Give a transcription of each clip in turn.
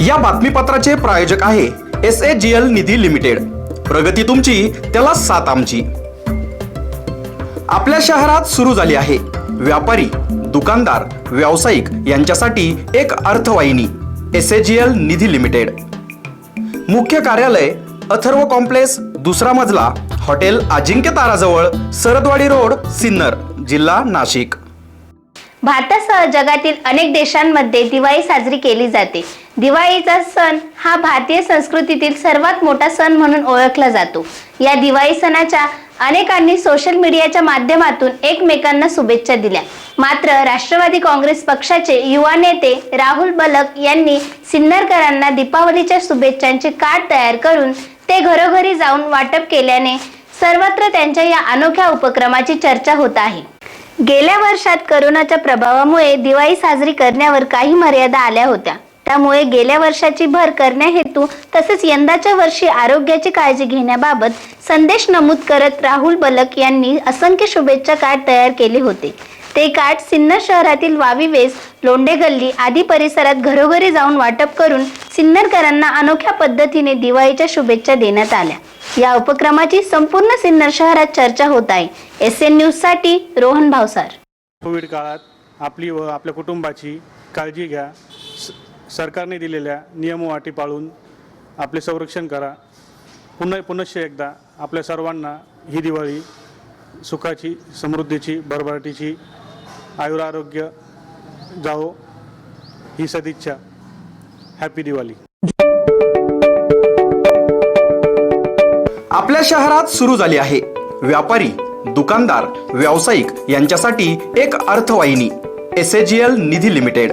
या बातमीपत्राचे प्रायोजक आहे S A G L Nidhi limited. प्रगती तुमची त्याला साथ आमची. आपल्या शहरात सुरू झाली आहे. व्यापारी दुकानदार व्यावसायिक यांच्यासाठी एक अर्थवाहिनी S A G L Nidhi limited. मुख्य कार्यालय अथर्व कॉम्प्लेक्स दुसरा मजला हॉटेल अजिंक्य ताराजवळ सरदवाडी रोड सिन्नर जिल्हा नाशिक. भारतासह जगातील अनेक देशांमध्ये दिवाळी साजरी केली जाते. दिवाळीचा सण हा भारतीय संस्कृतीतील सर्वात मोठा सण म्हणून ओळखला जातो. या दिवाळी सणाच्या अनेकांनी सोशल मीडियाच्या माध्यमातून एकमेकांना शुभेच्छा दिल्या. मात्र राष्ट्रवादी काँग्रेस पक्षाचे युवा नेते राहुल बलक यांनी सिन्नरकरांना दीपावलीच्या शुभेच्छांचे कार्ड तयार करून ते घरोघरी जाऊन वाटप केल्याने सर्वत्र त्यांच्या या अनोख्या उपक्रमाची चर्चा होत आहे. गेल्या वर्षात करोनाच्या प्रभावामुळे दिवाळी साजरी करण्यावर काही मर्यादा आल्या होत्या. त्यामुळे गेल्या वर्षाची भर करण्याहेतू तसेच यंदाच्या वर्षी आरोग्याची काळजी घेण्याबाबत संदेश नमूद करत राहुल बलक यांनी असंख्य शुभेच्छा कार्ड तयार केले होते. ते कार्ड सिन्नर शहरातील वावी वेस लोंढे गल्ली आदी परिसरात घरोघरी जाऊन वाटप करून सिन्नरकरांना अनोख्या पद्धतीने दिवाळीच्या शुभेच्छा देण्यात आल्या. या उपक्रमाची संपूर्ण सिन्नर शहरात चर्चा होत आहे. एस एन न्यूजसाठी रोहन भावसार. कोविड काळात आपली व आपल्या कुटुंबाची काळजी घ्या. सरकारने दिलेल्या नियमवाटी पाळून आपले संरक्षण करा. पुन्हा पुनश्च एकदा आपल्या सर्वांना ही दिवाळी सुखाची समृद्धीची भरभराटीची आयुरारोग्य जावो ही सदिच्छा. हॅपी दिवाळी. आपल्या शहरात सुरू झाली आहे. व्यापारी दुकानदार व्यावसायिक यांच्यासाठी एक अर्थवाहिनी S A L Nidhi limited.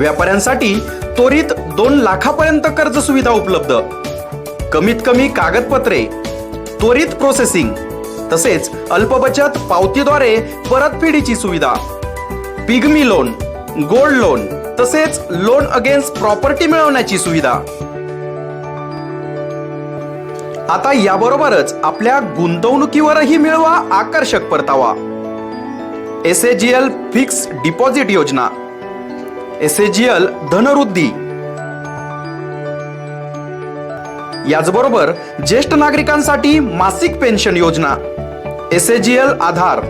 व्यापाऱ्यांसाठी त्वरित दोन लाखापर्यंत कर्ज सुविधा उपलब्ध. कमीत कमी कागदपत्रे त्वरित प्रोसेसिंग तसेच अल्पबचत पावतीद्वारे परतफेडीची सुविधा. पिगमी लोन गोल्ड लोन तसेच लोन अगेन्स्ट प्रॉपर्टी मिळवण्याची सुविधा. आता याबरोबरच आपल्या गुंतवणुकीवरही मिळवा आकर्षक परतावा. S A G L fix deposit योजना. एसएजीएल धनवृद्धी याचबरोबर ज्येष्ठ नागरिकांसाठी मासिक पेन्शन योजना एसएजीएल आधार.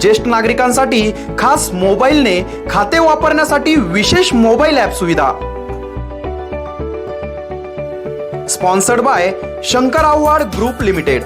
ज्येष्ठ नागरिकांसाठी खास मोबाईलने खाते वापरण्यासाठी विशेष मोबाईल ॲप सुविधा. Sponsored by Shankar Awhad group limited.